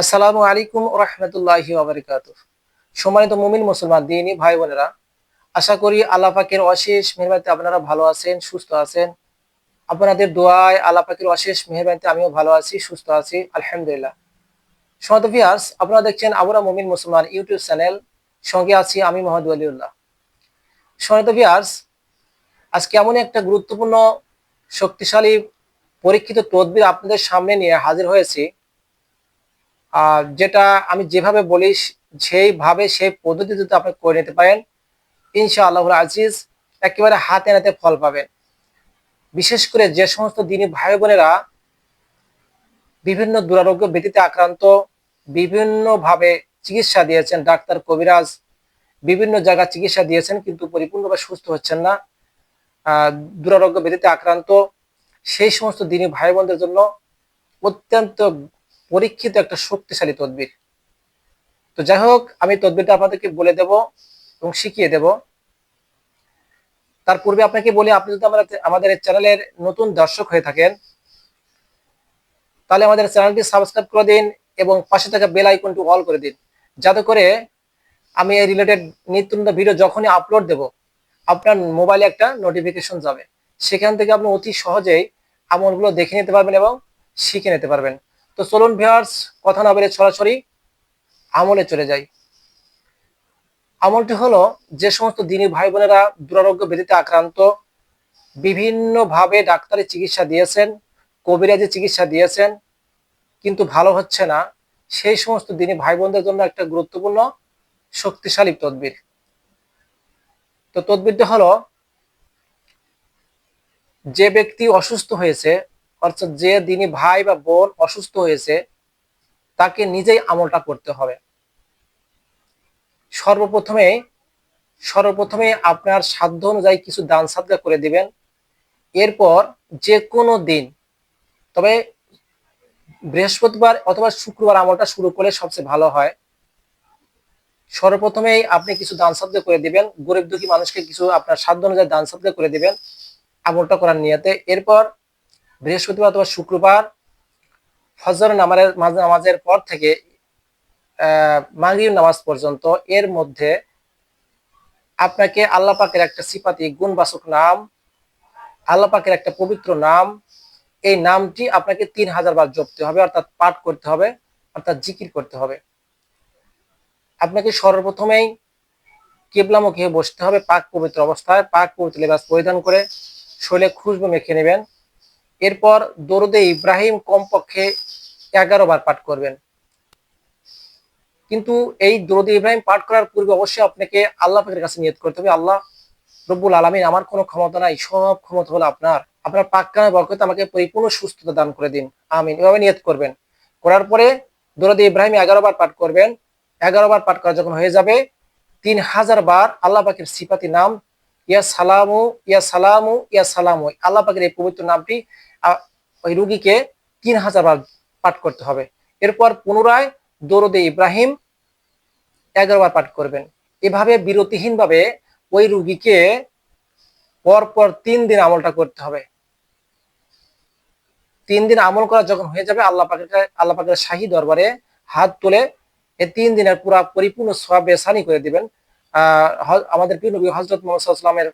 আসসালামু আলাইকুম রহমতুল্লাহি সম্মানিত মুমিন মুসলমান, দিনী ভাই বোনেরা, আশা করি আল্লাহ পাকের অশেষ মেহরবানিতে আপনারা ভালো আছেন, সুস্থ আছেন। আপনাদের দোয়ায় আল্লাহ পাকের অশেষ মেহরবানিতে আমিও ভালো আছি, সুস্থ আছি, আলহামদুলিল্লাহ। সমাত ভিয়ার্স আপনারা দেখছেন আবুরা মুমিন মুসলমান ইউটিউব চ্যানেল, সঙ্গে আছি আমি মোহাম্মদ আলিউল্লাহ সমাত ভিয়ার্স আজকে এমন একটা গুরুত্বপূর্ণ, শক্তিশালী, পরীক্ষিত তদবির আপনাদের সামনে নিয়ে হাজির হয়েছি। যেটা আমি যেভাবে বলি, সেইভাবে, সেই পদ্ধতিতে যদি আপনি করে নিতে পারেন ইনশা আল্লাহুল আজিজ, একেবারে হাতে নাতে ফল পাবেন। বিশেষ করে যে সমস্ত দিনী ভাই বোনেরা বিভিন্ন দুরারোগ্য ব্যতীতে আক্রান্ত, বিভিন্নভাবে চিকিৎসা দিয়েছেন ডাক্তার কবিরাজ, বিভিন্ন জায়গায় চিকিৎসা দিয়েছেন, কিন্তু পরিপূর্ণভাবে সুস্থ হচ্ছেন না। দুরারোগ্য ব্যতীতে আক্রান্ত। সেই সমস্ত দিনী ভাই বোনদের জন্য অত্যন্ত পরীক্ষিত একটা শক্তিশালী তদবির। তো যাই হোক, আমি তদবিরটা আপনাদেরকে বলে দেব এবং শিখিয়ে দেব। তার পূর্বে আপনাকে বলি, আপনি যদি আমাদের আমাদের চ্যানেলের নতুন দর্শক হয়ে থাকেন, তাহলে আমাদের চ্যানেলটি সাবস্ক্রাইব করে দিন এবং পাশে থাকা বেল আইকনটি অল করে দিন। যাতে করে আমি এই রিলেটেড নিত্য নতুন ভিডিও যখনই আপলোড দেব, আপনার মোবাইলে একটা নোটিফিকেশন যাবে। সেখান থেকে আপনি অতি সহজেই আমলগুলো দেখে নিতে পারবেন এবং শিখে নিতে পারবেন। তো চলুন ভিউয়ার্স, কথা না বেড়ে সরাসরি আমলে চলে যাই। আমলটি হলো যে সমস্ত দিনী ভাই বোনেরা দুরারোগ্য ব্যাধিতে আক্রান্ত বিভিন্নভাবে ডাক্তারি চিকিৎসা দিয়েছেন, কবিরাজি চিকিৎসা দিয়েছেন, কিন্তু ভালো হচ্ছে না। সেই সমস্ত দিনী ভাই বোনদের জন্য একটা গুরুত্বপূর্ণ শক্তিশালী তদবির। তো তদবিরটা হলো, যে ব্যক্তি অসুস্থ হয়েছে অর্থাৎ যে দিনী ভাই বা বোন অসুস্থ হয়েছে, তাকে নিজেই আমলটা করতে হবে। সর্বপ্রথমে সর্বপ্রথমে আপনার সাধ্য অনুযায়ী কিছু দান সাদগা করে দিবেন। এরপর যে কোনো দিন, তবে বৃহস্পতিবার অথবা শুক্রবার আমলটা শুরু করলে সবচেয়ে ভালো হয়। সর্বপ্রথমেই আপনি কিছু দান সাদগা করে দিবেন। গরিব দুঃখী মানুষকে কিছু আপনার সাধ্য অনুযায়ী দান সাদগা করে দিবেন। আমলটা করার নিয়তে। এরপর বৃহস্পতিবার অথবা শুক্রবার ফজর নামাজের নামাজের পর থেকে মাগরিব নামাজ পর্যন্ত এর মধ্যে আপনাকে আল্লাহ পাকের একটা সিপাতি গুণবাসক নাম, আল্লাহ পাকের একটা পবিত্র নাম, এই নামটি আপনাকে তিন হাজার বার জপতে হবে, অর্থাৎ পাঠ করতে হবে, অর্থাৎ জিকির করতে হবে। আপনাকে সর্বপ্রথমেই কেবলামুখী হয়ে বসতে হবে, পাক পবিত্র অবস্থায়, পাক পবিত্র লেবাস পরিধান করে, শরীরে খুশবু মেখে নেবেন। এরপর দরুদে ইব্রাহিম কমপক্ষে এগারো বার পাঠ করবেন। কিন্তু এই দরুদে ইব্রাহিম পাঠ করার পূর্বে অবশ্যই আপনাকে আল্লাহ পাকের কাছে নিয়ত করতে হবে, আল্লাহ রব্বুল আলমিন আমার কোনো ক্ষমতা নাই, সব ক্ষমতা হলো আপনার। আপনার পাক কামে বরকতে আমাকে পরিপূর্ণ সুস্থতা দান করে দিন। আমিন। এভাবে নিয়ত করবেন। করার পরে দরুদে ইব্রাহিম এগারো বার পাঠ করবেন। এগারো বার পাঠ করা যখন হয়ে যাবে, তিন হাজার বার আল্লাহ পাকের সিপাতি নাম, ইয়া সালামু ইয়া সালামু ইয়া সালামু আল্লাহ পাকের এই পবিত্র নামটি ওই রুগীকে তিন হাজার বার পাঠ করতে হবে। এরপর পুনরায় দরদে ইব্রাহিম এগারো বার পাঠ করবেন। এভাবে বিরতিহীনভাবে ওই রুগীকে পরপর তিন দিন আমলটা করতে হবে। তিন দিন আমল করা যখন হয়ে যাবে, আল্লাহ পাকের আল্লাহ পাকের শাহী দরবারে হাত তুলে এই তিন দিনের পুরা পরিপূর্ণ সব সানি করে দিবেন। আমাদের প্রিয় নবী হজরত মোহাম্মদের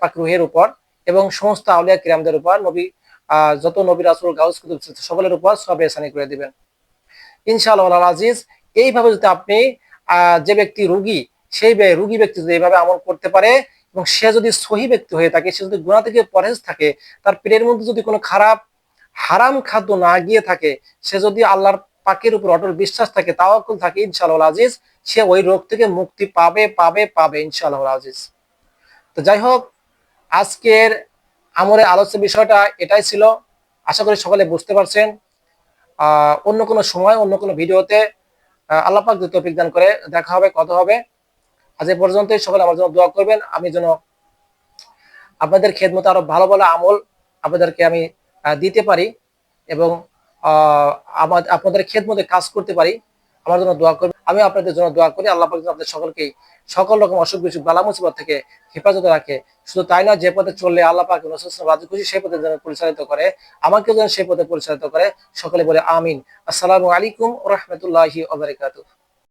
পাকরুহের উপর এবং সমস্ত আউলিয়া কিরামদের উপর। নবী যত নবী রাসুল, গাউস কুতুব সকলের উপর সব এসানি করে দিবেন। ইনশাআল্লাহ আজিজ, এইভাবে যদি আপনি যে ব্যক্তি রুগী, সেই রুগী ব্যক্তি যদি এইভাবে আমল করতে পারে এবং সে যদি সহি ব্যক্তি হয়ে থাকে, সে যদি গুণা থেকে পরেজ থাকে, তার পেটের মধ্যে যদি কোনো খারাপ, হারাম খাদ্য না গিয়ে থাকে, সে যদি আল্লাহর পাকের উপর অটল বিশ্বাস থাকে, তাওয়াক্কুল থাকে, ইনশাআল্লাহ আজিজ, সে ওই রোগ থেকে মুক্তি পাবে পাবে পাবে, ইনশাআল্লাহ আজিজ। তো যাই হোক, আজকের আমলের আলোচ্য বিষয়টা এটাই ছিল। আশা করি সকলে বুঝতে পারছেন। অন্য কোনো সময়, অন্য কোনো ভিডিওতে আল্লাহ পাক যদি তৌফিক দান করে, দেখা হবে, কথা হবে। আজ এ পর্যন্তই, সকলে আমার জন্য দোয়া করবেন। আমি যেন আপনাদের খেদমতো আরও ভালো ভালো আমল আপনাদেরকে আমি দিতে পারি এবং আপনাদের খেদমতে কাজ করতে পারি। আমার জন্য দোয়া করবেন। আমি আপনাদের জন্য দোয়া করি। আল্লাহ পাক আপনাদের সকলকে সকল রকম অসুখ বিসুখ, বালা মুসিবত থেকে হেফাজতে রাখে। শুধু তাই না যে পথে চললে আল্লাহ পাক রাজু, খুশি, সেই পথে যেন পরিচালিত করে। আমাকেও যেন সেই পথে পরিচালিত করে। সকলে বলে আমিন। আসসালামু আলাইকুম রহমতুল্লাহি ওবরাকাতুহ